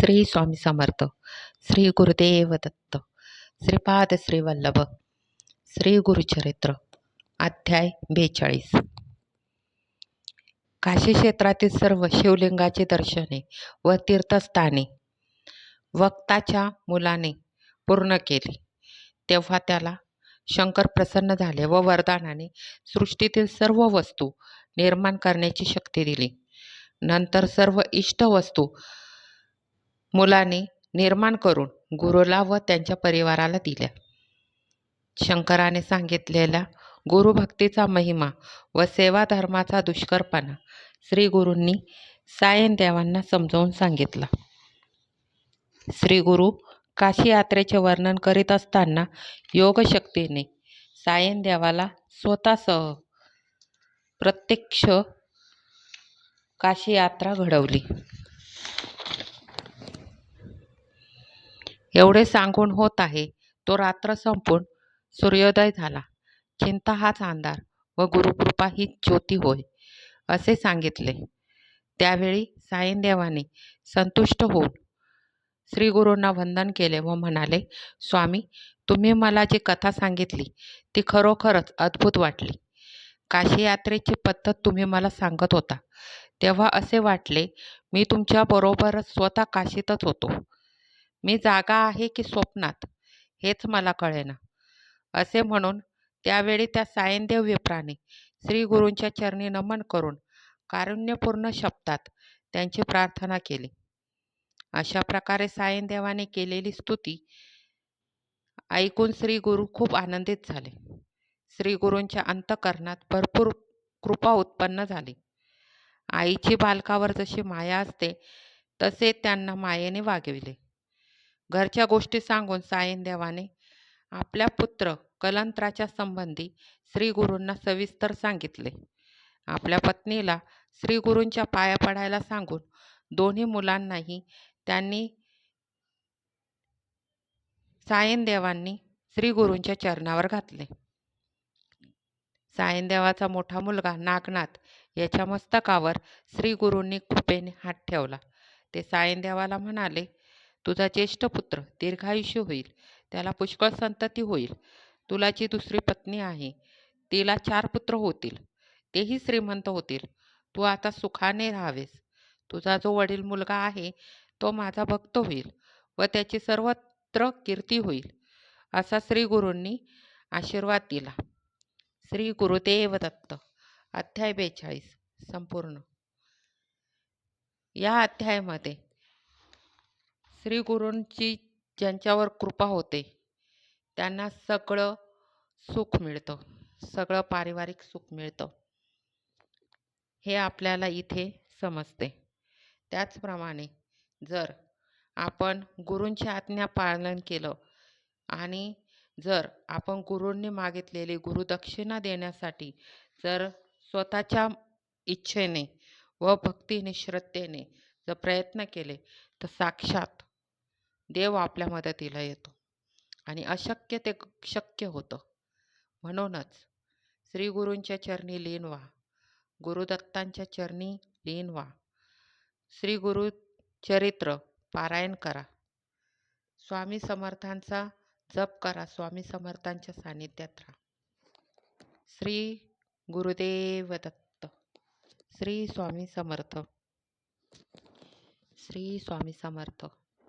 श्री स्वामी समर्थ श्री गुरुदेव दत्त श्रीपाद श्री वल्लभ श्री गुरुचरित्र अध्याय बेचाळीस. काशी क्षेत्रातील सर्व शिवलिंगाची दर्शने व तीर्थस्थाने वक्ताच्या मुलाने पूर्ण केली. तेव्हा त्याला शंकर प्रसन्न झाले व वरदानाने सृष्टीतील सर्व वस्तू निर्माण करण्याची शक्ती दिली. नंतर सर्व इष्ट वस्तू मुलाने निर्माण करून गुरुला व त्यांच्या परिवाराला दिल्या. शंकराने सांगितलेला गुरुभक्तीचा महिमा व सेवाधर्माचा दुष्करपणा श्री गुरूंनी सायन देवांना समजावून सांगितला. श्री गुरु काशी यात्रेचे वर्णन करीत असताना योगशक्तीने सायन देवाला स्वतःसह प्रत्यक्ष काशी यात्रा घडवली. एवढे सांगून होत आहे. तो रात्र संपून सूर्योदय झाला. चिंता हाच अंधार व गुरुकृपा ही ज्योती होय असे सांगितले. त्यावेळी साईनदेवाने संतुष्ट होऊन श्री गुरूंना वंदन केले व म्हणाले स्वामी तुम्ही मला जी कथा सांगितली ती खरोखरच अद्भुत वाटली. काशी यात्रेची पद्धत तुम्ही मला सांगत होता. तेव्हा असे वाटले मी तुमच्याबरोबरच स्वतः काशीतच होतो. मी जागा आहे की स्वप्नात? हेच मला कळेना. असे म्हणून त्यावेळी त्या सायनदेव विप्राने श्री गुरूंच्या चरणी नमन करून कारुण्यपूर्ण शब्दात त्यांची प्रार्थना केली. अशा प्रकारे सायनदेवाने केलेली स्तुती ऐकून श्री गुरु खूप आनंदित झाले. श्री गुरूंच्या अंतकरणात भरपूर कृपा उत्पन्न झाली. आईची बालकावर जशी माया असते तसे त्यांना मायेने वागविले. घरच्या गोष्टी सांगून सायनदेवाने आपल्या पुत्र कलंत्राच्या संबंधी श्रीगुरूंना सविस्तर सांगितले. आपल्या पत्नीला श्रीगुरूंच्या पाया पडायला सांगून दोन्ही मुलांनाही त्यांनी सायनदेवांनी श्रीगुरूंच्या चरणावर घातले. सायनदेवाचा मोठा मुलगा नागनाथ याच्या मस्तकावर श्रीगुरूंनी कृपेने हात ठेवला. ते सायनदेवाला म्हणाले तुझा ज्येष्ठ पुत्र दीर्घायुष्य होईल त्याला पुष्कळ संतती होईल. तुला जी दुसरी पत्नी आहे तिला चार पुत्र होतील तेही श्रीमंत होतील. तू आता सुखाने राहावेस. तुझा जो वडील मुलगा आहे तो माझा भक्त होईल व त्याची सर्वत्र कीर्ती होईल असा श्री गुरूंनी आशीर्वाद दिला. श्री गुरुदेव दत्त अध्याय बेचाळीस संपूर्ण. या अध्यायामध्ये श्री गुरूंची ज्यांच्यावर कृपा होते त्यांना सगळं सुख मिळतं सगळं पारिवारिक सुख मिळतं. हे आपल्याला इथे समजते. त्याचप्रमाणे जर आपण गुरूंची आज्ञा पालन केलं आणि जर आपण गुरूंनी मागितलेली गुरुदक्षिणा देण्यासाठी जर स्वतःच्या इच्छेने व भक्तीने श्रद्धेने जर प्रयत्न केले तर साक्षात देव आपल्या मदतीला येतो. आणि अशक्य ते शक्य होतं. म्हणूनच श्री गुरूंच्या चरणी लीन व्हा. गुरुदत्तांच्या चरणी लीन व्हा. श्री गुरु चरित्र पारायण करा. स्वामी समर्थांचा जप करा. स्वामी समर्थांच्या सानिध्यात राहा. श्री गुरुदेव दत्त श्री स्वामी समर्थ. श्री स्वामी समर्थ.